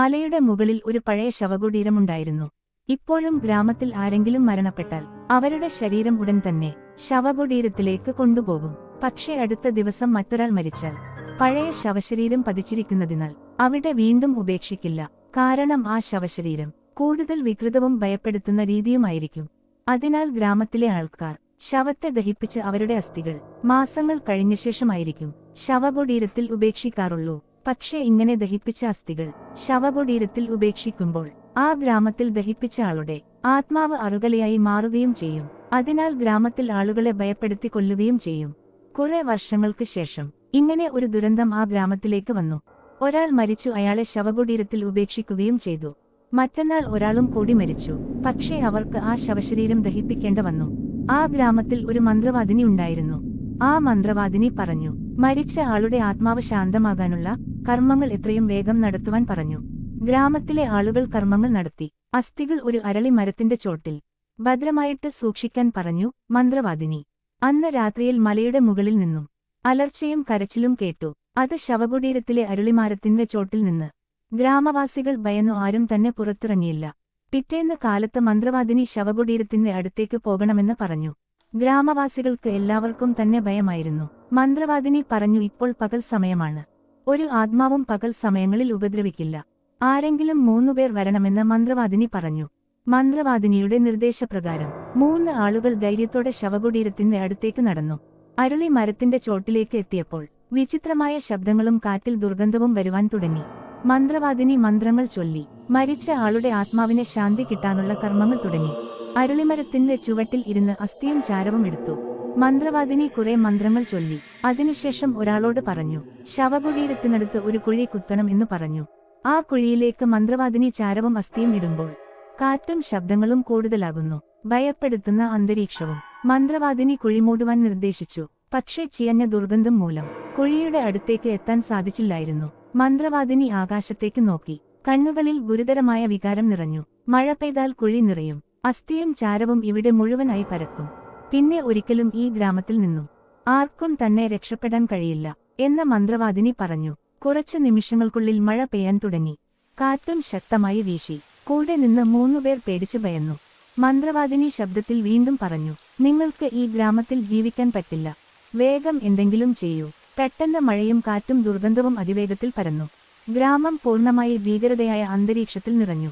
മലയുടെ മുകളിൽ ഒരു പഴയ ശവകുടീരമുണ്ടായിരുന്നു. ഇപ്പോഴും ഗ്രാമത്തിൽ ആരെങ്കിലും മരണപ്പെട്ടാൽ അവരുടെ ശരീരം ഉടൻ തന്നെ ശവകുടീരത്തിലേക്ക് കൊണ്ടുപോകും. പക്ഷേ അടുത്ത ദിവസം മറ്റൊരാൾ മരിച്ചാൽ പഴയ ശവശരീരം പതിച്ചിരിക്കുന്നതിനാൽ അവിടെ വീണ്ടും ഉപേക്ഷിക്കില്ല. കാരണം ആ ശവശരീരം കൂടുതൽ വികൃതവും ഭയപ്പെടുത്തുന്ന രീതിയുമായിരിക്കും. അതിനാൽ ഗ്രാമത്തിലെ ആൾക്കാർ ശവത്തെ ദഹിപ്പിച്ച് അവരുടെ അസ്ഥികൾ മാസങ്ങൾ കഴിഞ്ഞ ശേഷമായിരിക്കും ശവകുടീരത്തിൽ ഉപേക്ഷിക്കാറുള്ളൂ. പക്ഷേ ഇങ്ങനെ ദഹിപ്പിച്ച അസ്ഥികൾ ശവകുടീരത്തിൽ ഉപേക്ഷിക്കുമ്പോൾ ആ ഗ്രാമത്തിൽ ദഹിപ്പിച്ച ആളുടെ ആത്മാവ് അറുകലയായി മാറുകയും ചെയ്യും. അതിനാൽ ഗ്രാമത്തിൽ ആളുകളെ ഭയപ്പെടുത്തി കൊല്ലുകയും ചെയ്യും. കുറെ വർഷങ്ങൾക്ക് ശേഷം ഇങ്ങനെ ഒരു ദുരന്തം ആ ഗ്രാമത്തിലേക്ക് വന്നു. ഒരാൾ മരിച്ചു അയാളെ ശവകുടീരത്തിൽ ഉപേക്ഷിക്കുകയും ചെയ്തു. മറ്റന്നാൾ ഒരാളും കൂടി മരിച്ചു. പക്ഷേ അവർക്ക് ആ ശവശരീരം ദഹിപ്പിക്കേണ്ട വന്നു. ആ ഗ്രാമത്തിൽ ഒരു മന്ത്രവാദിനി ഉണ്ടായിരുന്നു. ആ മന്ത്രവാദിനി പറഞ്ഞു മരിച്ച ആളുടെ ആത്മാവ് ശാന്തമാകാനുള്ള കർമ്മങ്ങൾ എത്രയും വേഗം നടത്തുവാൻ പറഞ്ഞു. ഗ്രാമത്തിലെ ആളുകൾ കർമ്മങ്ങൾ നടത്തി. അസ്ഥികൾ ഒരു അരളി മരത്തിന്റെ ചോട്ടിൽ ഭദ്രമായിട്ട് സൂക്ഷിക്കാൻ പറഞ്ഞു മന്ത്രവാദിനി. അന്ന് രാത്രിയിൽ മലയുടെ മുകളിൽ നിന്നും അലർച്ചയും കരച്ചിലും കേട്ടു. അത് ശവകുടീരത്തിലെ അരുളിമാരത്തിന്റെ ചോട്ടിൽ നിന്ന്. ഗ്രാമവാസികൾ ഭയന്നു ആരും തന്നെ പുറത്തിറങ്ങിയില്ല. പിറ്റേന്ന് കാലത്ത് മന്ത്രവാദിനി ശവകുടീരത്തിന്റെ അടുത്തേക്ക് പോകണമെന്ന് പറഞ്ഞു. ഗ്രാമവാസികൾക്ക് എല്ലാവർക്കും തന്നെ ഭയമായിരുന്നു. മന്ത്രവാദിനി പറഞ്ഞു ഇപ്പോൾ പകൽ സമയമാണ്. ഒരു ആത്മാവും പകൽ സമയങ്ങളിൽ ഉപദ്രവിക്കില്ല. ആരെങ്കിലും മൂന്നുപേർ വരണമെന്ന് മന്ത്രവാദിനി പറഞ്ഞു. മന്ത്രവാദിനിയുടെ നിർദ്ദേശപ്രകാരം മൂന്ന് ആളുകൾ ധൈര്യത്തോടെ ശവകുടീരത്തിന്റെ അടുത്തേക്ക് നടന്നു. അരുളി മരത്തിന്റെ ചോട്ടിലേക്ക് എത്തിയപ്പോൾ വിചിത്രമായ ശബ്ദങ്ങളും കാറ്റിൽ ദുർഗന്ധവും വരുവാൻ തുടങ്ങി. മന്ത്രവാദിനി മന്ത്രങ്ങൾ ചൊല്ലി. മരിച്ച ആളുടെ ആത്മാവിനെ ശാന്തി കിട്ടാനുള്ള കർമ്മങ്ങൾ തുടങ്ങി. അരുളിമരത്തിന്റെ ചുവട്ടിൽ ഇരുന്ന് അസ്ഥിയും ചാരവും എടുത്തു. മന്ത്രവാദിനി കുറെ മന്ത്രങ്ങൾ ചൊല്ലി. അതിനുശേഷം ഒരാളോട് പറഞ്ഞു ശവകുടീരത്തിനടുത്ത് ഒരു കുഴി കുത്തണം എന്ന് പറഞ്ഞു. ആ കുഴിയിലേക്ക് മന്ത്രവാദിനി ചാരവും അസ്ഥിയും ഇടുമ്പോൾ കാറ്റും ശബ്ദങ്ങളും കൂടുതലാകുന്നു. ഭയപ്പെടുത്തുന്ന അന്തരീക്ഷവും മന്ത്രവാദിനി കുഴി മൂടുവാൻ നിർദ്ദേശിച്ചു. പക്ഷേ ചിയഞ്ഞ ദുർഗന്ധം മൂലം കുഴിയുടെ അടുത്തേക്ക് എത്താൻ സാധിച്ചില്ലായിരുന്നു. മന്ത്രവാദിനി ആകാശത്തേക്ക് നോക്കി. കണ്ണുകളിൽ ഗുരുതരമായ വികാരം നിറഞ്ഞു. മഴ പെയ്താൽ കുഴി നിറയും. അസ്ഥിയും ചാരവും ഇവിടെ മുഴുവനായി പരക്കും. പിന്നെ ഒരിക്കലും ഈ ഗ്രാമത്തിൽ നിന്നും ആർക്കും തന്നെ രക്ഷപ്പെടാൻ കഴിയില്ല എന്ന മന്ത്രവാദിനി പറഞ്ഞു. കുറച്ചു നിമിഷങ്ങൾക്കുള്ളിൽ മഴ പെയ്യാൻ തുടങ്ങി. കാറ്റും ശക്തമായി വീശി. കൂടെ നിന്ന് മൂന്നുപേർ പേടിച്ചു ഭയന്നു. മന്ത്രവാദിനി ശബ്ദത്തിൽ വീണ്ടും പറഞ്ഞു നിങ്ങൾക്ക് ഈ ഗ്രാമത്തിൽ ജീവിക്കാൻ പറ്റില്ല. വേഗം എന്തെങ്കിലും ചെയ്യൂ. പെട്ടെന്ന് മഴയും കാറ്റും ദുർഗന്ധവും അതിവേഗത്തിൽ പരന്നു. ഗ്രാമം പൂർണമായി ഭീകരതയായ അന്തരീക്ഷത്തിൽ നിറഞ്ഞു.